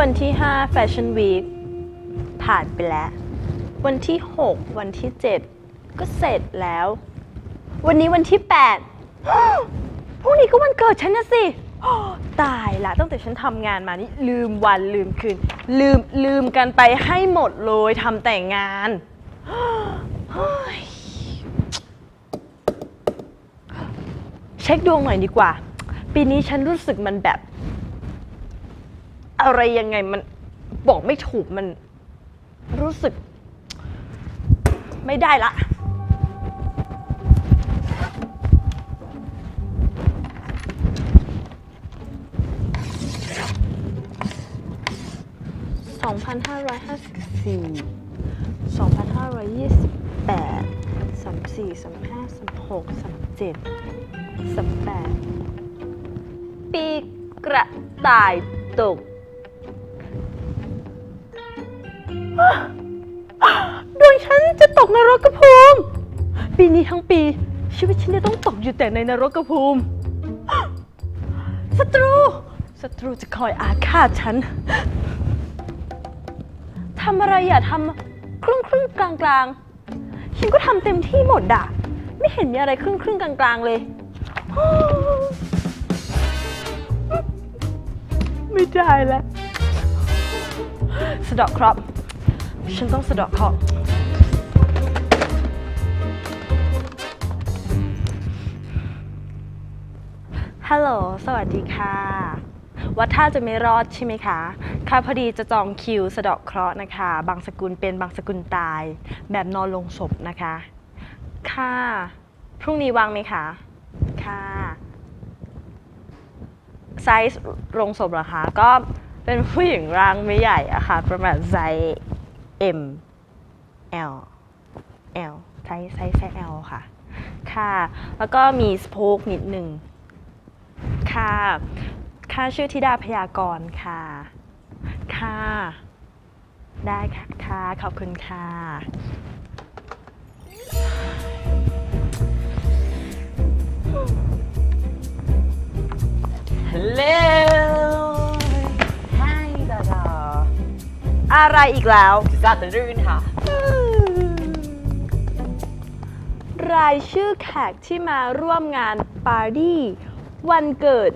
วันที่ 5 Fashion Week ผ่านไปแล้ว วันที่ 6 วันที่ 7 ก็เสร็จแล้ว วันนี้วันที่ 8 พรุ่งนี้ก็วันเกิดฉันนะสิ ตายละตั้งแต่ฉันทำงานมานี่ลืมวันลืมคืน ลืมลืมกันไปให้หมดเลยทำแต่งานเช็คดวงหน่อยดีกว่า ปีนี้ฉันรู้สึกมันแบบ อะไรยังไงมันบอกไม่ถูกมันรู้สึก ไม่ได้ละ 2554 2528 34 35 36 37 38 ปีกระต่ายตก ดวงฉันจะตกนรกภูมิ ปีนี้ทั้งปี ชีวิตฉันจะต้องตกอยู่แต่ในนรกภูมิ ศัตรู ศัตรูจะคอยอาฆาตฉัน ทำอะไรอย่าทำครึ่งครึ่งกลางกลางฉันก็ทำเต็มที่หมดอะไม่เห็นมีอะไรครึ่งครึ่งกลางกลางเลย ไม่ได้แล้วสะดอกครับ ฉันต้องสะเดอกเคราะห์ฮัลโหล สวัสดีค่ะว่าถ้าจะไม่รอดใช่ไหมคะ ค่ะพอดีจะจองคิวสะเดาะเคราะห์นะคะ บางสกุลเป็นบางสกุลตาย แบบนอนลงศพนะคะ ค่ะ พรุ่งนี้ว่างไหมคะ ค่ะ ไซส์ลงศพเหรอคะ ก็เป็นผู้หญิงร่างไม่ใหญ่อะค่ะ ประมาณไซส์ M L L ไซส์ไซส์ไซส์ L ค่ะ ค่ะ แล้วก็มีสโพกนิดหนึ่ง ค่ะ ค่ะชื่อธิดาพยากรณ์ค่ะ ค่ะ ได้ค่ะ ค่ะ ขอบคุณค่ะ Hello อะไรอีกแล้วซาตรื่นค่ะ รายชื่อแขกที่มาร่วมงานปาร์ตี้วันเกิด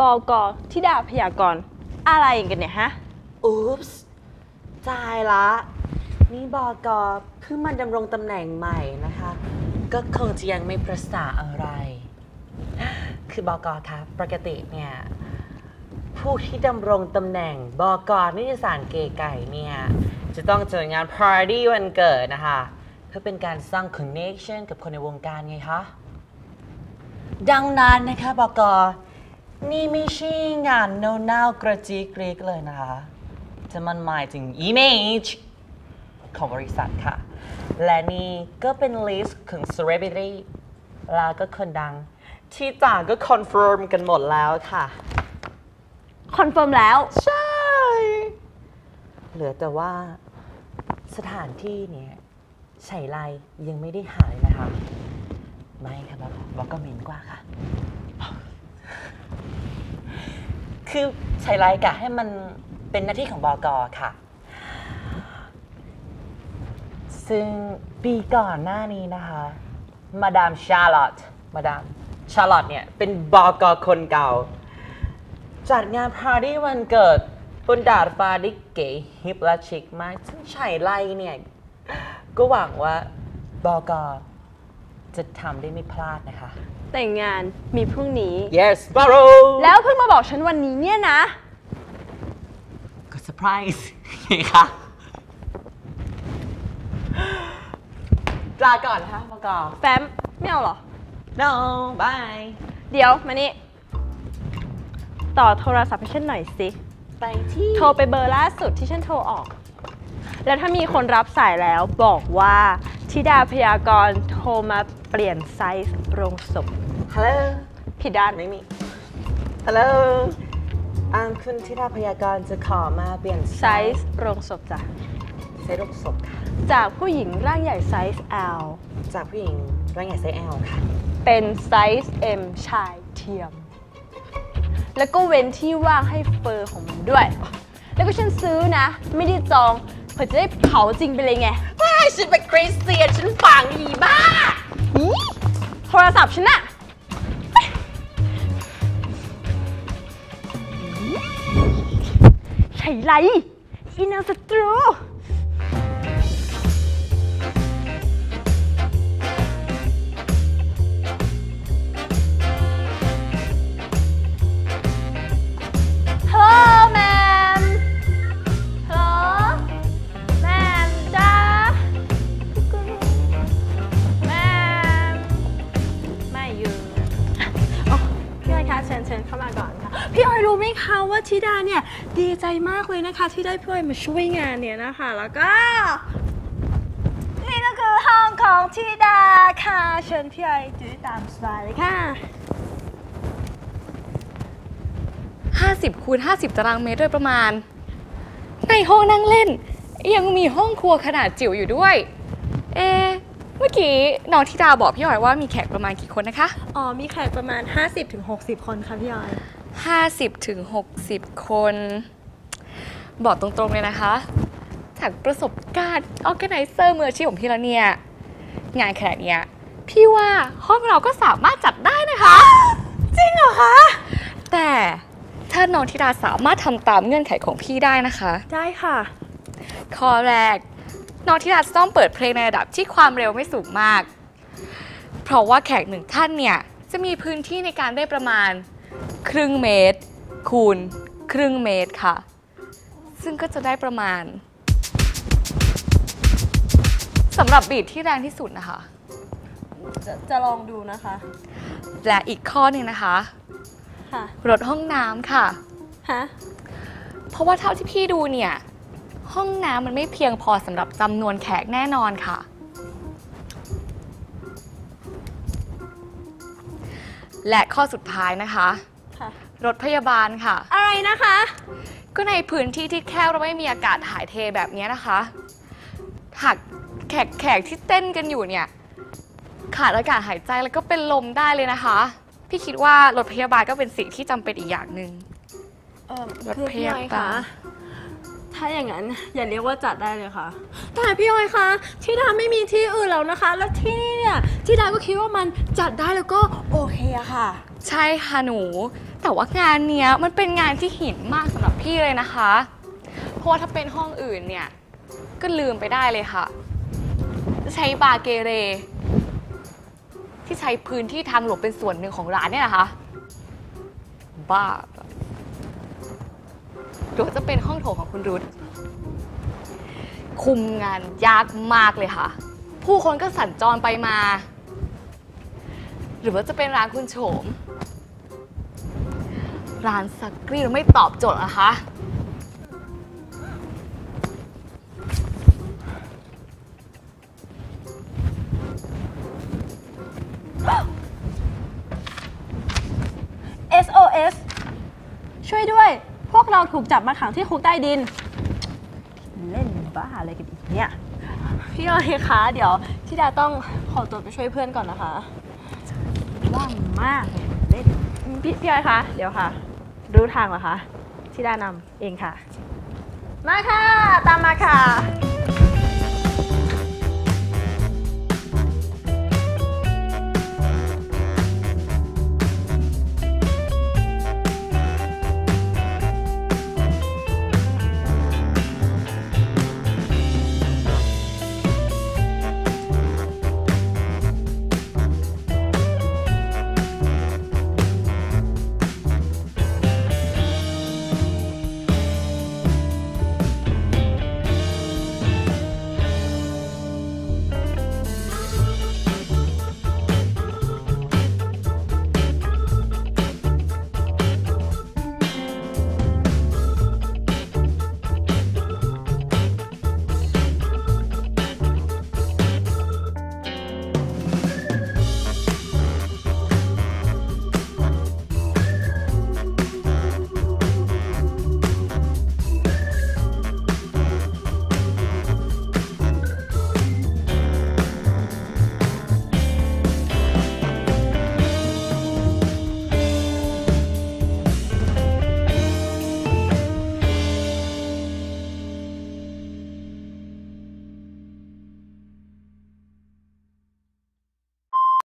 บอกอธิดาพยากรณ์อะไรกันเนี่ยฮะ อุ๊ปส์ตายละ นี่บอกอเพิ่งมาดำรงตำแหน่งใหม่นะคะ ก็คงจะยังไม่ประสาอะไร คือบอกอคะปกติเนี่ย ผู้ที่ดำรงตำแหน่งบอกอนิตยสารเกไก่เนี่ยจะต้องเจองานปาร์ตี้วันเกิดนะคะ เพื่อเป็นการสร้างคอนเน c t ชันกับคนในวงการไงคะ ดังนั้นนะคะบอกอนี่ไม่ใช่งานเน่าๆกระจีกรีกเลยนะคะจะมันหมายถึง image ของบริษัทค่ะ และนี่ก็เป็นลิสต์ของ celebrity แล้วก็คนดัง ที่ต่างก็คอนเฟิร์มกันหมดแล้วค่ะ คอนเฟิร์มแล้ว ใช่ เหลือแต่ว่าสถานที่เนี่ยไฉไลยังไม่ได้หายนะคะ ไม่ค่ะบอกบอกก็เหม็นกว่าค่ะ คือไฉไลกะให้มันเป็นหน้าที่ของบอกอค่ะ ซึ่งปีก่อนหน้านี้นะคะ มาดามชาร์ลอตต์มาดามชาร์ลอตต์เนี่ย เป็นบอกอคนเก่า จัดงานปาร์ตี้วันเกิดบนดาดฟ้าได้เก๋ฮิปและชิคมากซึ่งไฉไลเนี่ย ก็หวังว่าบอกอจะทำได้ไม่พลาดนะคะ แต่งงานมีพรุ่งนี้ Yes Barrow แล้วเพิ่งมาบอกฉันวันนี้เนี่ยนะ ก็เซอร์ไพรส์ไงคะลาก่อนนะคะบอกอแฟมไม่เอาเหรอ No bye เดี๋ยวมานี่ ต่อโทรศัพท์ให้ฉันหน่อยสิ ไปที่โทรไปเบอร์ล่าสุดที่ฉันโทรออก แล้วถ้ามีคนรับสายแล้วบอกว่าธิดาพยากรณ์โทรมาเปลี่ยนไซส์โรงศพฮัลโหลผิดด้านไม่มีฮัลโหลอ่าคุณธิดาพยากรณ์จะขอมาเปลี่ยนไซส์โรงศพจ้ะไซส์รูปศพค่ะ จากผู้หญิงร่างใหญ่ไซส์ L จากผู้หญิงร่างใหญ่ไซส์ L ค่ะ เป็นไซส์ M ชายเทียม แล้วก็เว้นที่ว่างให้เฟอร์ของมันด้วย แล้วก็ฉันซื้อนะ ไม่ได้จองเพื่อจะได้เผาจริงไปเลยไงว้ายฉันเป็นคริสเตียนฉันฝังดีบ้านี่โทรศัพท์ฉันอะใช่ไรอีนางศัตรู เนี่ยดีใจมากเลยนะคะที่ได้พี่ออยมาช่วยงานเนี่ยนะคะ แล้วก็ นี่ก็คือห้องของธิดาค่ะเชิญพี่ออยดูตามสบายเลยค่ะ50คูณ50 ตารางเมตรโดยประมาณ ในห้องนั่งเล่น ยังมีห้องครัวขนาดจิ๋วอยู่ด้วย เอะเมื่อกี้น้องธิดาบอกพี่หอยว่ามีแขกประมาณกี่คนนะคะ อ๋อ มีแขกประมาณ 50-60 คนค่ะพี่ออย 50ถึง60 คน บอกตรงๆเลยนะคะ จากประสบการณ์ออแกไนเซอร์มืออาชีพของพี่แล้วเนี่ย งานขนาดเนี้ยพี่ว่าห้องเราก็สามารถจัดได้นะคะ จริงเหรอคะ แต่ถ้าน้องธิดาสามารถทำตามเงื่อนไขของพี่ได้นะคะ ได้ค่ะ ข้อแรก น้องธิดาจะต้องเปิดเพลงในระดับที่ความเร็วไม่สูงมาก เพราะว่าแขกหนึ่งท่านเนี่ย จะมีพื้นที่ในการได้ประมาณ ครึ่งเมตร คูณ ครึ่งเมตรค่ะ ซึ่งก็จะได้ประมาณสำหรับบีทที่แรงที่สุดนะคะ จะจะลองดูนะคะ และอีกข้อหนึ่งนะคะ ค่ะ รถห้องน้ำค่ะ ฮะ เพราะว่าเท่าที่พี่ดูเนี่ย ห้องน้ำมันไม่เพียงพอสำหรับจำนวนแขกแน่นอนค่ะ และข้อสุดท้ายนะคะ ค่ะ รถพยาบาลค่ะ อะไรนะคะ ก็ในพื้นที่ที่แคบและไม่มีอากาศถ่ายเทแบบนี้นะคะหากแขกแขกที่เต้นกันอยู่เนี่ย ขาดอากาศหายใจแล้วก็เป็นลมได้เลยนะคะ พี่คิดว่ารถพยาบาลก็เป็นสิ่งที่จำเป็นอีกอย่างหนึ่ง เออรถคือพี่ออยพยาบาคะล ถ้าอย่างนั้นอย่าเรียกว่าจัดได้เลยค่ะ แต่พี่ออยคะที่ดาไม่มีที่อื่นแล้วนะคะ แล้วที่นี่เนี่ยที่ดาก็คิดว่ามันจัดได้แล้วก็โอเคอะค่ะ ใช่ค่ะหนู แต่ว่างานเนี้ยมันเป็นงานที่หินมากสำหรับพี่เลยนะคะ เพราะว่าถ้าเป็นห้องอื่นเนี่ยก็ลืมไปได้เลยค่ะ จะใช้บาร์เกเร ที่ใช้พื้นที่ทางหลวงเป็นส่วนหนึ่งของร้านเนี่ยนะคะ บ้า หรือว่าจะเป็นห้องโถงของคุณรุธคุมงานยากมากเลยค่ะ ผู้คนก็สัญจรไปมา หรือว่าจะเป็นร้านคุณโฉม ร้านซักรีดไม่ตอบโจทย์นะคะ SOS ช่วยด้วย เราถูกจับมาขังที่คุกใต้ดิน เล่นบ้าอะไรกันอีกเนี่ย พี่ออยคะเดี๋ยวที่ดาต้องขอตัวไปช่วยเพื่อนก่อนนะคะ ว่างมากเลยเล่นพี่พี่ออยคะเดี๋ยวค่ะ รู้ทางเหรอคะที่ดานำเองค่ะ มาค่ะ ตามมาค่ะ